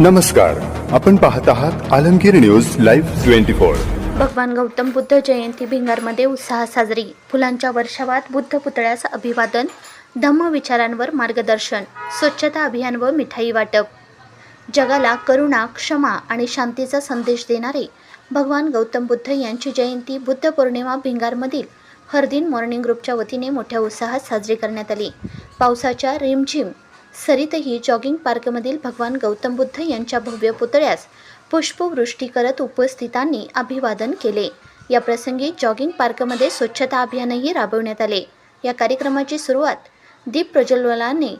नमस्कार. आपण पाहत आहात Alamgir news live twenty four. भगवान गौतम बुद्ध जयंती भिंगारमध्ये उत्साह साजरी. फुलांच्या वर्षावात बुद्ध पुतळ्यास अभिवादन धम्म विचारांवर मार्गदर्शन स्वच्छता अभियान व मिठाई वाटप. जगाला करुणा क्षमा आणि शांतीचा संदेश देणारे भगवान गौतम बुद्ध यांची जयंती बुद्ध पौर्णिमा भिंगारमधील हरदिन मॉर्निंग ग्रुपच्या वतीने मोठ्या उत्साहात साजरी करण्यात आली. पावसाच्या रिमझिम सरीतही जॉगिंग पार्कमधील भगवान गौतम बुद्ध यांच्या भव्य पुतळ्यास पुष्पवृष्टी करत उपस्थितांनी अभिवादन केले. या प्रसंगी जॉगिंग पार्कमध्ये स्वच्छता अभियानही राबवण्यात आले. या कार्यक्रमाची सुरुवात दीप प्रज्वलनाने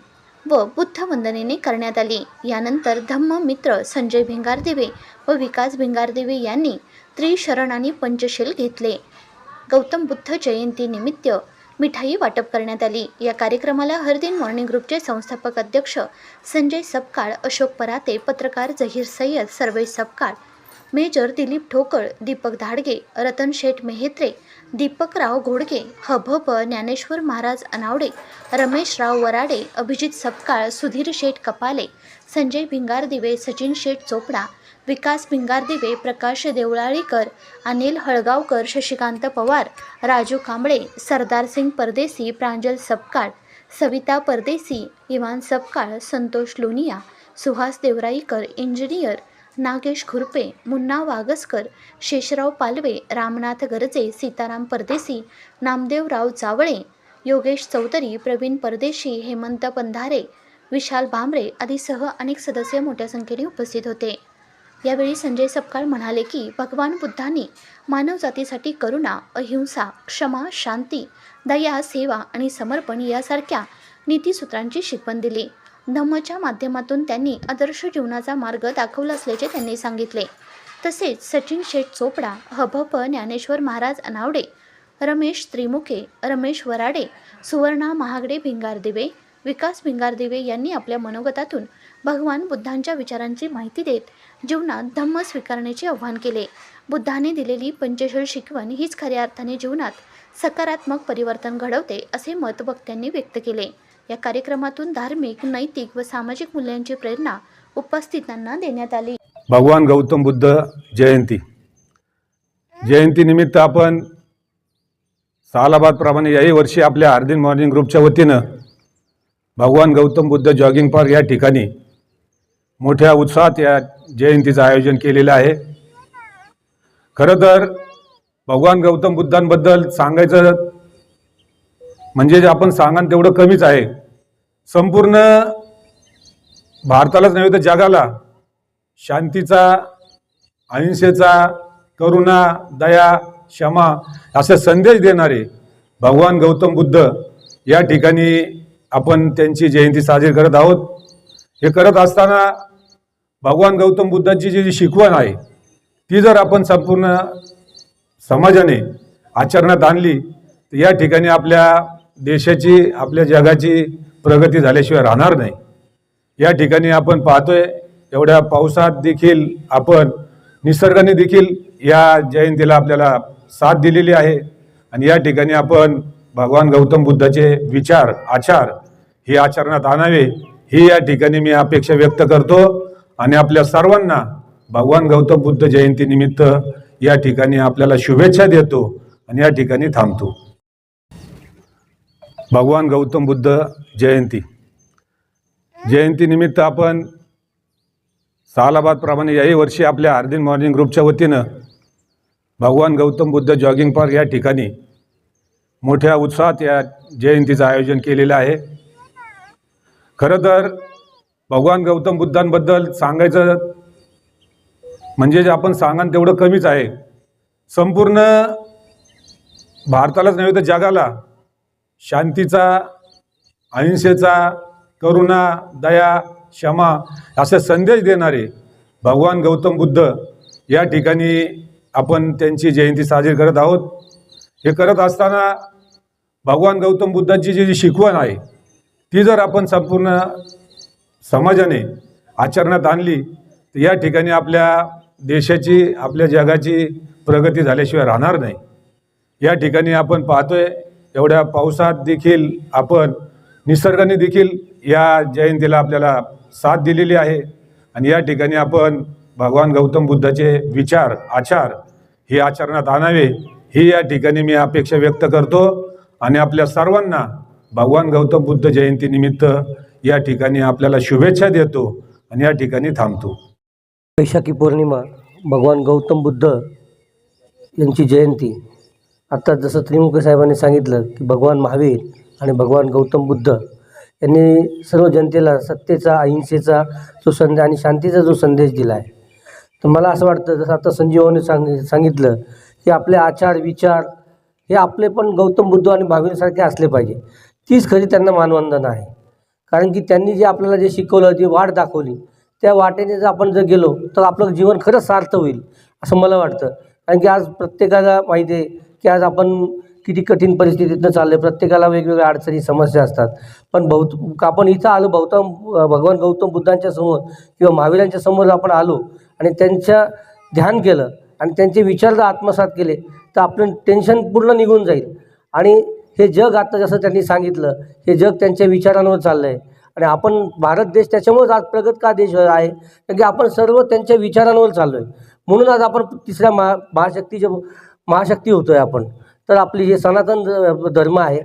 व बुद्ध वंदनेने करण्यात आली. यानंतर धम्म मित्र संजय भिंगारदेवे व विकास भिंगारदेवे यांनी त्रिशरण आणि पंचशील घेतले. गौतम बुद्ध जयंतीनिमित्त मिठाई वाटप करण्यात आली. या कार्यक्रमाला हरदिन मॉर्निंग ग्रुपचे संस्थापक अध्यक्ष संजय सपकाळ अशोक पराते पत्रकार जहीर सय्यद सर्वेश सपकाळ मेजर दिलीप ठोकळ दीपक धाडगे रतन शेठ मेहेत्रे दीपकराव घोडगे हभप ज्ञानेश्वर महाराज अनावडे रमेशराव वराडे अभिजित सपकाळ सुधीर शेठ कपाले संजय भिंगारदिवे सचिन शेठ चोपडा विकास भिंगारदिवे प्रकाश देवळाळीकर अनिल हळगावकर शशिकांत पवार राजू कांबळे सरदार सिंग परदेसी प्रांजल सपकाळ सविता परदेसी इवान सपकाळ संतोष लोनिया सुहास देवराईकर इंजिनियर नागेश खुरपे मुन्ना वागसकर शेषराव पालवे रामनाथ गरजे सीताराम परदेसी नामदेवराव जावळे योगेश चौधरी प्रवीण परदेशी हेमंत पंधारे विशाल भांबरे आदीसह अनेक सदस्य मोठ्या संख्येने उपस्थित होते. यावेळी संजय सपकाळ म्हणाले की भगवान बुद्धांनी मानवजातीसाठी करुणा अहिंसा क्षमा शांती दया सेवा आणि समर्पण यासारख्या नीतीसूत्रांची शिकवण दिली. धम्मच्या माध्यमातून त्यांनी आदर्श जीवनाचा मार्ग दाखवला असल्याचे त्यांनी सांगितले. तसेच सचिन शेठ चोपडा हभप ज्ञानेश्वर महाराज अनावडे रमेश त्रिमुखे रमेश वराडे सुवर्णा महागडे भिंगारदिवे विकास भिंगारदिवे यांनी आपल्या मनोगतातून भगवान बुद्धांच्या विचारांची माहिती देत जीवनात धम्म स्वीकारण्याचे आव्हान केले. बुद्धाने दिलेली पंचशील शिकवण हीच खऱ्या अर्थाने जीवनात सकारात्मक परिवर्तन घडवते असे मत वक्त्यांनी व्यक्त केले. या कार्यक्रमातून धार्मिक नैतिक व सामाजिक मूल्यांची प्रेरणा उपस्थितांना देण्यात आली. भगवान गौतम बुद्ध जयंती. जयंतीनिमित्त आपण सालाबादप्रमाणे याही वर्षी आपल्या आर्दिन मॉर्निंग ग्रुपच्या वतीनं भगवान गौतम बुद्ध जॉगिंग पार्क या ठिकाणी मोठ्या उत्साहात या जयंतीचं आयोजन केलेलं आहे. खरं तर भगवान गौतम बुद्धांबद्दल सांगायचं म्हणजे जे आपण सांगान तेवढं कमीच आहे. संपूर्ण भारतालाच नव्हे तर जगाला शांतीचा अहिंसेचा करुणा दया क्षमा असे संदेश देणारे भगवान गौतम बुद्ध या ठिकाणी आपण त्यांची जयंती साजरी करत आहोत. हे करत असताना भगवान गौतम बुद्धांची जी जी शिकवण आहे ती जर आपण संपूर्ण समाजाने आचरणात आणली तर या ठिकाणी आपल्या देशाची आपल्या जगाची प्रगती झाल्याशिवाय राहणार नाही. या ठिकाणी आपण पाहतोय एवढ्या पावसात देखील आपण निसर्गाने देखील या जयंतीला आपल्याला साथ दिलेली आहे. आणि या ठिकाणी आपण भगवान गौतम बुद्धाचे विचार आचार हे आचरणात आणावे ही या ठिकाणी मी अपेक्षा व्यक्त करतो. आणि आपल्या सर्वांना भगवान गौतम बुद्ध जयंतीनिमित्त या ठिकाणी आपल्याला शुभेच्छा देतो आणि या ठिकाणी थांबतो. भगवान गौतम बुद्ध जयंती. जयंतीनिमित्त आपण सालाबादप्रमाणे याही वर्षी आपल्या आर्दिन मॉर्निंग ग्रुपच्या वतीनं भगवान गौतम बुद्ध जॉगिंग पार्क या ठिकाणी मोठ्या उत्साहात या जयंतीचं आयोजन केलेलं आहे. खरं तर भगवान गौतम बुद्धांबद्दल सांगायचं म्हणजे जे आपण सांगान तेवढं कमीच आहे. संपूर्ण भारतालाच नव्हे तर जगाला शांतीचा अहिंसेचा करुणा दया क्षमा असे संदेश देणारे भगवान गौतम बुद्ध या ठिकाणी आपण त्यांची जयंती साजरी करत आहोत. हे करत असताना भगवान गौतम बुद्धांची जी जी शिकवण आहे ती जर आपण संपूर्ण समाजाने आचरणात आणली तर या ठिकाणी आपल्या देशाची आपल्या जगाची प्रगती झाल्याशिवाय राहणार नाही. या ठिकाणी आपण पाहतोय एवढ्या पावसात देखील आपण निसर्गाने देखील या जयंतीला आपल्याला साथ दिलेली आहे. आणि या ठिकाणी आपण भगवान गौतम बुद्धाचे विचार आचार हे आचरणात आणावे ही या ठिकाणी मी अपेक्षा व्यक्त करतो. आणि आपल्या सर्वांना भगवान गौतम बुद्ध जयंतीनिमित्त या ठिकाणी आपल्याला शुभेच्छा देतो आणि या ठिकाणी थांबतो. वैशाखी पौर्णिमा भगवान गौतम बुद्ध यांची जयंती. आत्ता जसं त्रिमुखे साहेबांनी सांगितलं की भगवान महावीर आणि भगवान गौतम बुद्ध यांनी सर्व जनतेला सत्तेचा अहिंसेचा जो संदेश आणि शांतीचा जो संदेश दिला आहे. तर मला असं वाटतं जसं आता संजीवाने सांग सांगितलं की आपले आचार विचार हे आपले पण गौतम बुद्ध आणि महावीरसारखे असले पाहिजे. तीच खरी त्यांना मानवंदना आहे. कारण की त्यांनी जे आपल्याला जे शिकवलं जी वाट दाखवली त्या वाटेने जर आपण जर गेलो तर आपलं जीवन खरंच सार्थ होईल असं मला वाटतं. कारण की आज प्रत्येकाला माहिती आहे की आज आपण किती कठीण परिस्थितीतनं चाललं आहे प्रत्येकाला वेगवेगळ्या अडचणी समस्या असतात. पण बहुत आपण इथं आलो बहुतम भगवान गौतम बुद्धांच्या समोर किंवा महावीरांच्या समोर आपण आलो आणि त्यांच्या ध्यान केलं आणि त्यांचे विचार जर आत्मसात केले तर आपलं टेन्शन पूर्ण निघून जाईल. आणि हे जग आता जसं त्यांनी सांगितलं हे जग त्यांच्या विचारांवर चाललं आहे आणि आपण भारत देश त्याच्यामुळेच आज प्रगत का देश आहे? कारण की आपण सर्व त्यांच्या विचारांवर चाललो आहे म्हणून आज आपण तिसऱ्या महा महाशक्तीच्या महाशक्ती होतो आहे आपण. तर आपली जे सनातन धर्म आहे.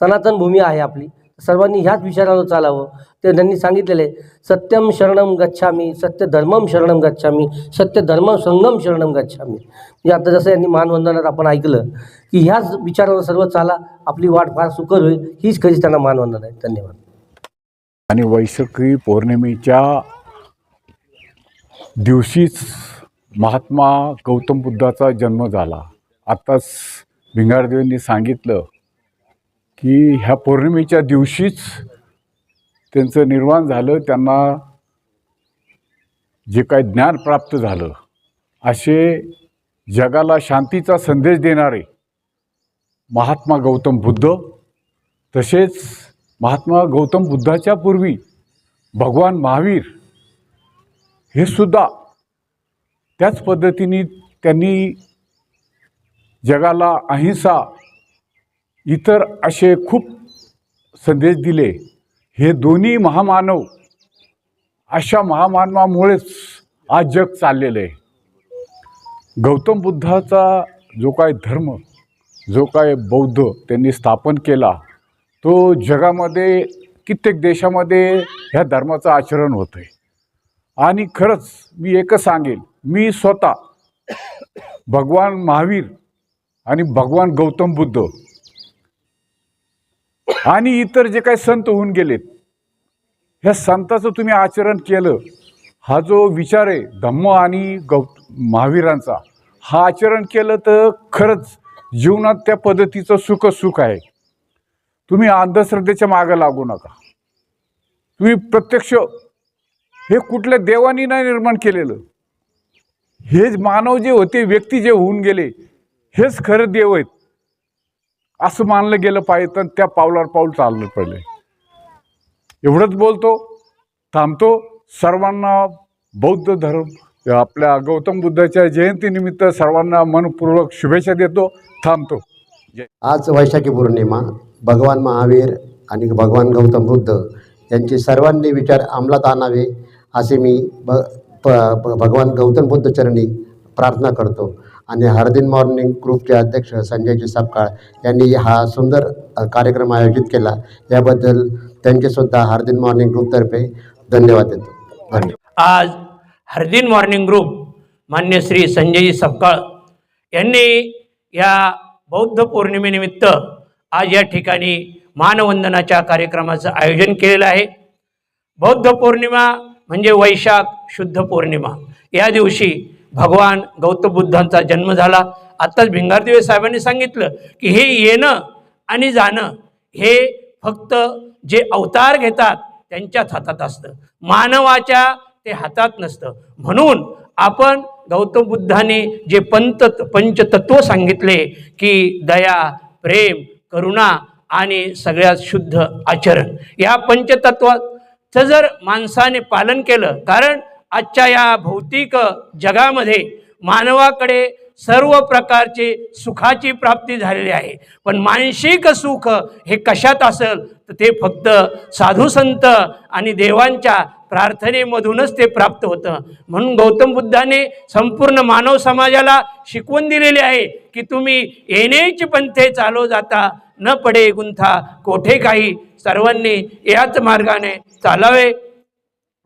सनातन भूमी आहे आपली. सर्वांनी ह्याच विचारानं चालावं. ते त्यांनी सांगितलेलं आहे सत्यम शरणम गच्छामी सत्य धर्मम शरणम गच्छामी सत्य धर्म संगम शरणम गच्छामी. म्हणजे आता जसं यांनी मानवंदनात आपण ऐकलं की ह्याच विचारानं सर्व चाला आपली वाट फार सुकर होईल हीच खरीच त्यांना मानवंदन आहे. धन्यवाद. आणि वैशाखी पौर्णिमेच्या दिवशीच महात्मा गौतम बुद्धाचा जन्म झाला. आत्ताच भिंगारदेवांनी सांगितलं की ह्या पौर्णिमेच्या दिवशीच त्यांचं निर्माण झालं त्यांना जे काय ज्ञान प्राप्त झालं असे जगाला शांतीचा संदेश देणारे महात्मा गौतम बुद्ध तसेच महात्मा गौतम बुद्धाच्या पूर्वी भगवान महावीर हे सुद्धा त्याच पद्धतीने त्यांनी जगाला अहिंसा इतर असे खूप संदेश दिले. हे दोन्ही महामानव अशा महामानवामुळेच आज जग चाललेलं आहे. गौतम बुद्धाचा जो काय धर्म जो काय बौद्ध त्यांनी स्थापन केला तो जगामध्ये कित्येक देशामध्ये ह्या धर्माचं आचरण होतं आहे आणि खरंच मी एकच सांगेल मी स्वतः भगवान महावीर आणि भगवान गौतम बुद्ध आणि इतर जे काही संत होऊन गेलेत ह्या संताचं तुम्ही आचरण केलं हा जो विचार आहे धम्म आणि गौ महावीरांचा हा आचरण केलं तर खरंच जीवनात त्या पद्धतीचं सुख सुख आहे. तुम्ही अंधश्रद्धेच्या मागं लागू नका. तुम्ही प्रत्यक्ष हे कुठल्या देवानी नाही निर्माण केलेलं. हे मानव जे होते व्यक्ती जे होऊन गेले हेच खरं देव आहेत. असं मानलं गेलं पाहिजे तर त्या पावलावर पाऊल चाललं पहिले. एवढंच बोलतो थांबतो. सर्वांना बौद्ध धर्म आपल्या गौतम बुद्धाच्या जयंतीनिमित्त सर्वांना मनपूर्वक शुभेच्छा देतो थांबतो. आज वैशाखी पौर्णिमा भगवान महावीर आणि भगवान गौतम बुद्ध यांचे सर्वांनी विचार अंमलात आणावे असे मी भ प प- भगवान गौतम बुद्ध चरणी प्रार्थना करतो. आणि हरदिन मॉर्निंग ग्रुपचे अध्यक्ष संजयजी सापकाळ यांनी हा सुंदर कार्यक्रम आयोजित केला. याबद्दल त्यांचेसुद्धा हरदिन मॉर्निंग ग्रुपतर्फे धन्यवाद देतो. धन्यवाद. आज हरदिन मॉर्निंग ग्रुप मान्य श्री संजयजी सपकाळ यांनी या बौद्ध पौर्णिमेनिमित्त आज या ठिकाणी मानवंदनाच्या कार्यक्रमाचं आयोजन केलेलं आहे. बौद्ध पौर्णिमा म्हणजे वैशाख शुद्ध पौर्णिमा. या दिवशी भगवान गौतम बुद्धांचा जन्म झाला. आत्ताच भिंगारदिवे साहेबांनी सांगितलं की हे येणं आणि जाणं हे फक्त जे अवतार घेतात त्यांच्याच हातात असतं. मानवाच्या ते हातात नसतं. म्हणून आपण गौतम बुद्धाने जे पंत पंचतत्व सांगितले की दया प्रेम करुणा आणि सगळ्यात शुद्ध आचरण या पंचतत्वाचं जर माणसाने पालन केलं कारण आजच्या या भौतिक जगामध्ये मानवाकडे सर्व प्रकारचे सुखाची प्राप्ती झालेली आहे. पण मानसिक सुख हे कशात असेल तर ते फक्त साधू संत आणि देवांच्या प्रार्थनेमधूनच ते प्राप्त होतं. म्हणून गौतम बुद्धाने संपूर्ण मानव समाजाला शिकवून दिलेले आहे की तुम्ही येणेच पंथे चालो जाता न पडे गुंथा कोठे काही सर्वांनी याच मार्गाने चालावे.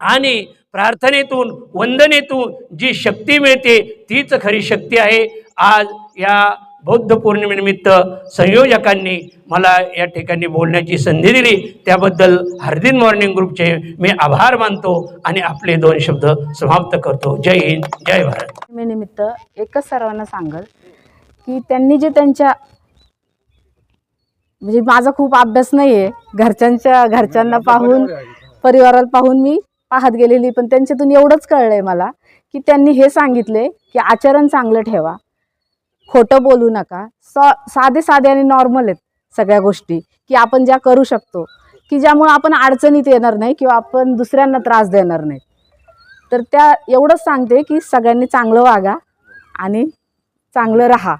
आणि प्रार्थनेतून वंदनेतून जी शक्ती मिळते तीच खरी शक्ती आहे. आज या बौद्ध पौर्णिमेनिमित्त संयोजकांनी मला या ठिकाणी बोलण्याची संधी दिली. त्याबद्दल हरदिन मॉर्निंग ग्रुपचे मी आभार मानतो आणि आपले दोन शब्द समाप्त करतो. जय हिंद जय भारत. निमित्त एकच सर्वांना सांगल की त्यांनी जे त्यांच्या म्हणजे माझा खूप अभ्यास नाही आहे घरच्यांच्या घरच्यांना पाहून परिवाराला पाहून मी पाहत गेलेली पण त्यांच्यातून एवढंच कळलं आहे मला की त्यांनी हे सांगितले की आचरण चांगलं ठेवा. खोटं बोलू नका. स साधे साधे आणि नॉर्मल आहेत सगळ्या गोष्टी की आपण ज्या करू शकतो की ज्यामुळं आपण अडचणीत येणार नाही किंवा आपण दुसऱ्यांना त्रास देणार नाही. तर त्या एवढंच सांगते की सगळ्यांनी चांगलं वागा आणि चांगलं राहा.